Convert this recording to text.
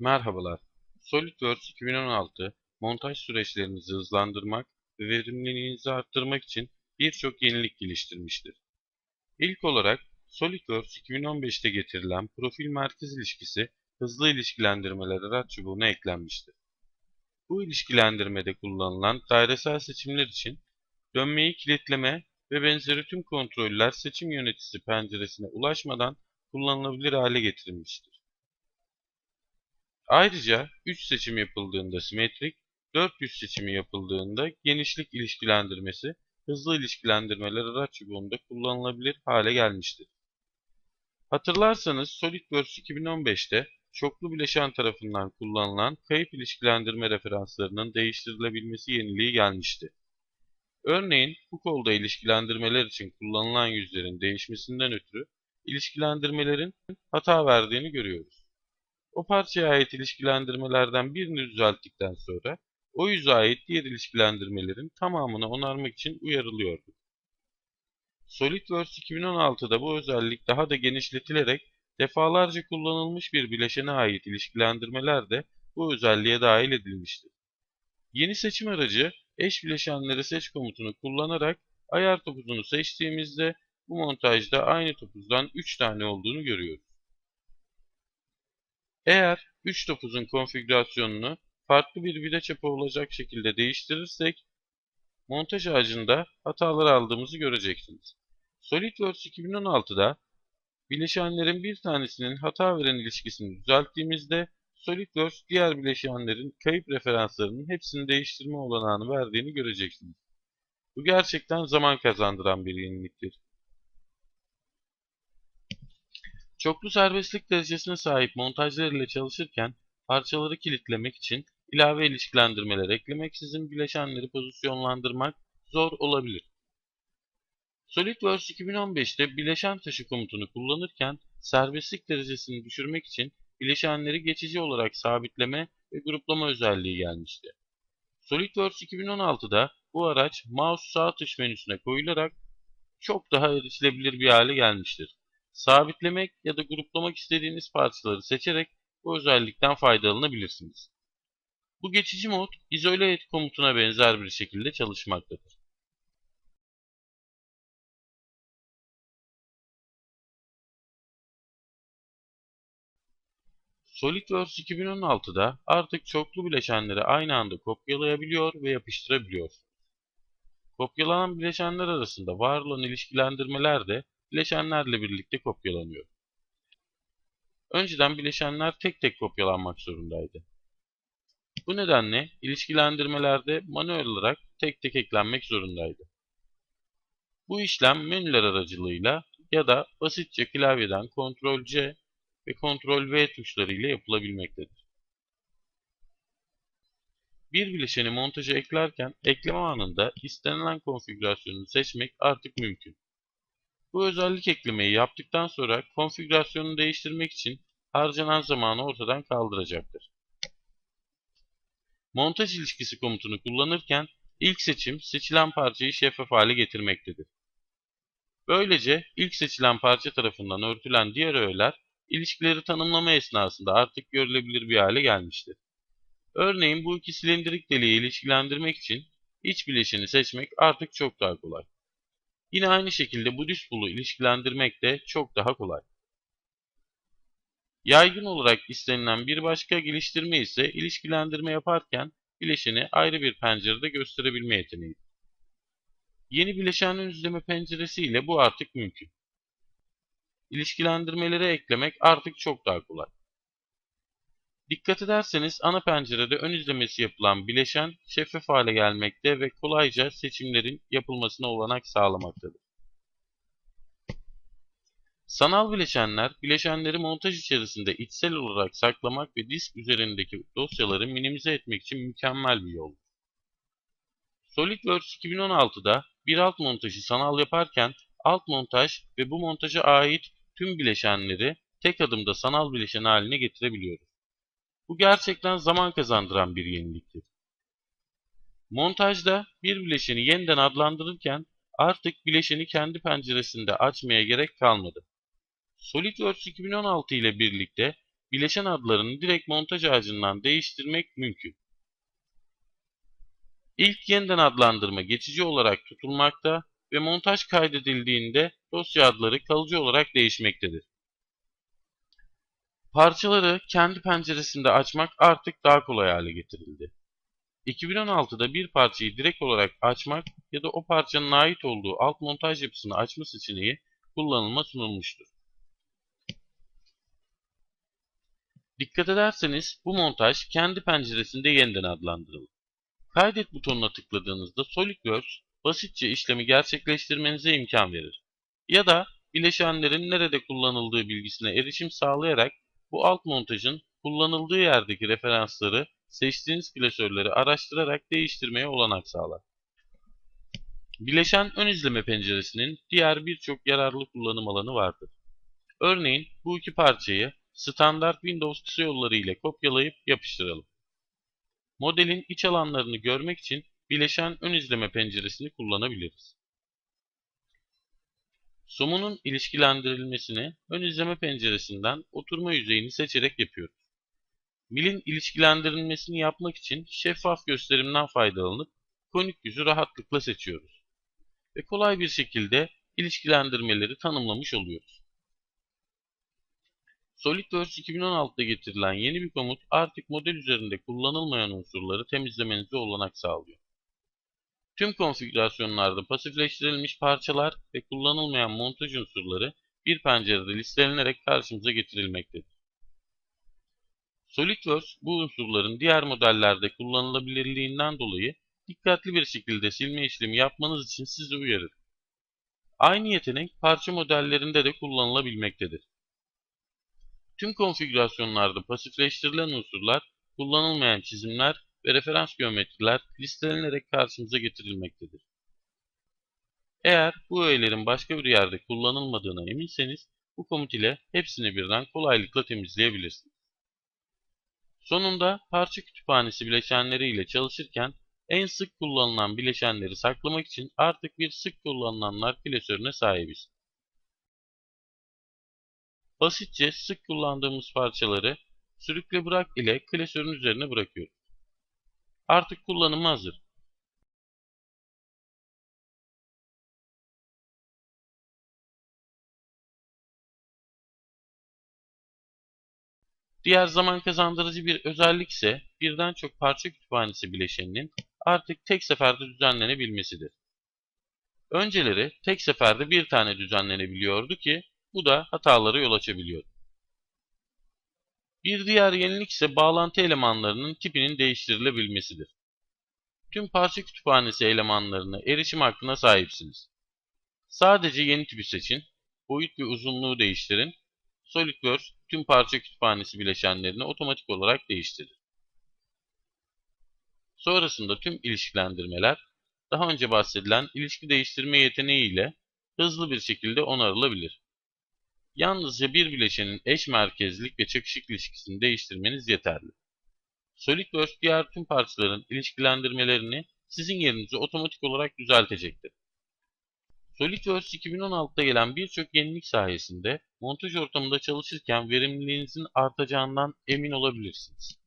Merhabalar. SolidWorks 2016 montaj süreçlerinizi hızlandırmak ve verimliliğinizi arttırmak için birçok yenilik geliştirmiştir. İlk olarak SolidWorks 2015'te getirilen profil merkez ilişkisi hızlı ilişkilendirmeler araç çubuğuna eklenmiştir. Bu ilişkilendirmede kullanılan dairesel seçimler için dönmeyi kilitleme ve benzeri tüm kontroller seçim yöneticisi penceresine ulaşmadan kullanılabilir hale getirilmiştir. Ayrıca 3 seçim yapıldığında simetrik, 400 seçimi yapıldığında genişlik ilişkilendirmesi hızlı ilişkilendirmeler araç çubuğunda kullanılabilir hale gelmiştir. Hatırlarsanız SolidWorks 2015'te çoklu bileşen tarafından kullanılan kayıp ilişkilendirme referanslarının değiştirilebilmesi yeniliği gelmişti. Örneğin bu kolda ilişkilendirmeler için kullanılan yüzlerin değişmesinden ötürü ilişkilendirmelerin hata verdiğini görüyoruz. O parçaya ait ilişkilendirmelerden birini düzelttikten sonra o yüze ait diğer ilişkilendirmelerin tamamını onarmak için uyarılıyordu. SolidWorks 2016'da bu özellik daha da genişletilerek defalarca kullanılmış bir bileşene ait ilişkilendirmeler de bu özelliğe dahil edilmiştir. Yeni seçim aracı eş bileşenleri seç komutunu kullanarak ayar topuzunu seçtiğimizde bu montajda aynı topuzdan 3 tane olduğunu görüyoruz. Eğer 3 topuzun konfigürasyonunu farklı bir vida çapı olacak şekilde değiştirirsek montaj ağacında hatalar aldığımızı göreceksiniz. SolidWorks 2016'da bileşenlerin bir tanesinin hata veren ilişkisini düzelttiğimizde SolidWorks diğer bileşenlerin kayıp referanslarının hepsini değiştirme olanağını verdiğini göreceksiniz. Bu gerçekten zaman kazandıran bir yeniliktir. Çoklu serbestlik derecesine sahip montajlar ile çalışırken parçaları kilitlemek için ilave ilişkilendirmeler eklemeksizin bileşenleri pozisyonlandırmak zor olabilir. SolidWorks 2015'te bileşen taşı komutunu kullanırken serbestlik derecesini düşürmek için bileşenleri geçici olarak sabitleme ve gruplama özelliği gelmişti. SolidWorks 2016'da bu araç mouse sağ tuş menüsüne koyularak çok daha erişilebilir bir hale gelmiştir. Sabitlemek ya da gruplamak istediğiniz parçaları seçerek bu özellikten faydalanabilirsiniz. Bu geçici mod izole et komutuna benzer bir şekilde çalışmaktadır. SolidWorks 2016'da artık çoklu bileşenleri aynı anda kopyalayabiliyor ve yapıştırabiliyorsunuz. Kopyalanan bileşenler arasında var olan ilişkilendirmeler de bileşenlerle birlikte kopyalanıyor. Önceden bileşenler tek tek kopyalanmak zorundaydı. Bu nedenle ilişkilendirmelerde manuel olarak tek tek eklenmek zorundaydı. Bu işlem menüler aracılığıyla ya da basitçe klavyeden Ctrl-C ve Ctrl-V tuşları ile yapılabilmektedir. Bir bileşeni montaja eklerken ekleme anında istenilen konfigürasyonu seçmek artık mümkün. Bu özellik eklemeyi yaptıktan sonra konfigürasyonu değiştirmek için harcanan zamanı ortadan kaldıracaktır. Montaj ilişkisi komutunu kullanırken ilk seçim seçilen parçayı şeffaf hale getirmektedir. Böylece ilk seçilen parça tarafından örtülen diğer öğeler ilişkileri tanımlama esnasında artık görülebilir bir hale gelmiştir. Örneğin bu iki silindirik deliği ilişkilendirmek için iç bileşeni seçmek artık çok daha kolay. Yine aynı şekilde bu düz pulu ilişkilendirmek de çok daha kolay. Yaygın olarak istenilen bir başka geliştirme ise ilişkilendirme yaparken bileşeni ayrı bir pencerede gösterebilme yeteneği. Yeni bileşenler izleme penceresi ile bu artık mümkün. İlişkilendirmeleri eklemek artık çok daha kolay. Dikkat ederseniz ana pencerede ön izlemesi yapılan bileşen şeffaf hale gelmekte ve kolayca seçimlerin yapılmasına olanak sağlamaktadır. Sanal bileşenler, bileşenleri montaj içerisinde içsel olarak saklamak ve disk üzerindeki dosyaları minimize etmek için mükemmel bir yol. SolidWorks 2016'da bir alt montajı sanal yaparken alt montaj ve bu montaja ait tüm bileşenleri tek adımda sanal bileşen haline getirebiliyoruz. Bu gerçekten zaman kazandıran bir yeniliktir. Montajda bir bileşeni yeniden adlandırırken artık bileşeni kendi penceresinde açmaya gerek kalmadı. SolidWorks 2016 ile birlikte bileşen adlarını direkt montaj ağacından değiştirmek mümkün. İlk yeniden adlandırma geçici olarak tutulmakta ve montaj kaydedildiğinde dosya adları kalıcı olarak değişmektedir. Parçaları kendi penceresinde açmak artık daha kolay hale getirildi. 2016'da bir parçayı direkt olarak açmak ya da o parçanın ait olduğu alt montaj yapısını açma seçeneği kullanılma sunulmuştur. Dikkat ederseniz bu montaj kendi penceresinde yeniden adlandırılır. Kaydet butonuna tıkladığınızda SolidWorks basitçe işlemi gerçekleştirmenize imkan verir. Ya da bileşenlerin nerede kullanıldığı bilgisine erişim sağlayarak bu alt montajın kullanıldığı yerdeki referansları seçtiğiniz klasörleri araştırarak değiştirmeye olanak sağlar. Bileşen ön izleme penceresinin diğer birçok yararlı kullanım alanı vardır. Örneğin bu iki parçayı standart Windows kısa yolları ile kopyalayıp yapıştıralım. Modelin iç alanlarını görmek için bileşen ön izleme penceresini kullanabiliriz. Somunun ilişkilendirilmesini ön izleme penceresinden oturma yüzeyini seçerek yapıyoruz. Milin ilişkilendirilmesini yapmak için şeffaf gösterimden faydalanıp konik yüzü rahatlıkla seçiyoruz. Ve kolay bir şekilde ilişkilendirmeleri tanımlamış oluyoruz. SolidWorks 2016'da getirilen yeni bir komut artık model üzerinde kullanılmayan unsurları temizlemenize olanak sağlıyor. Tüm konfigürasyonlarda pasifleştirilmiş parçalar ve kullanılmayan montaj unsurları bir pencerede listelenerek karşımıza getirilmektedir. SolidWorks bu unsurların diğer modellerde kullanılabilirliğinden dolayı dikkatli bir şekilde silme işlemi yapmanız için sizi uyarır. Aynı yetenek parça modellerinde de kullanılabilmektedir. Tüm konfigürasyonlarda pasifleştirilen unsurlar, kullanılmayan çizimler ve referans geometriler listelenerek karşımıza getirilmektedir. Eğer bu öğelerin başka bir yerde kullanılmadığına eminseniz bu komut ile hepsini birden kolaylıkla temizleyebilirsiniz. Sonunda parça kütüphanesi bileşenleri ile çalışırken en sık kullanılan bileşenleri saklamak için artık bir sık kullanılanlar klasörüne sahibiz. Basitçe sık kullandığımız parçaları sürükle bırak ile klasörün üzerine bırakıyoruz. Artık kullanıma hazır. Diğer zaman kazandırıcı bir özellik ise birden çok parça kütüphanesi bileşeninin artık tek seferde düzenlenebilmesidir. Önceleri tek seferde bir tane düzenlenebiliyordu ki bu da hatalara yol açabiliyor. Bir diğer yenilik ise bağlantı elemanlarının tipinin değiştirilebilmesidir. Tüm parça kütüphanesi elemanlarına erişim hakkına sahipsiniz. Sadece yeni tipi seçin, boyut ve uzunluğu değiştirin, SolidWorks tüm parça kütüphanesi bileşenlerini otomatik olarak değiştirir. Sonrasında tüm ilişkilendirmeler, daha önce bahsedilen ilişki değiştirme yeteneği ile hızlı bir şekilde onarılabilir. Yalnızca bir bileşenin eş merkezlik ve çakışık ilişkisini değiştirmeniz yeterli. SolidWorks diğer tüm parçaların ilişkilendirmelerini sizin yerinize otomatik olarak düzeltecektir. SolidWorks 2016'da gelen birçok yenilik sayesinde montaj ortamında çalışırken verimliliğinizin artacağından emin olabilirsiniz.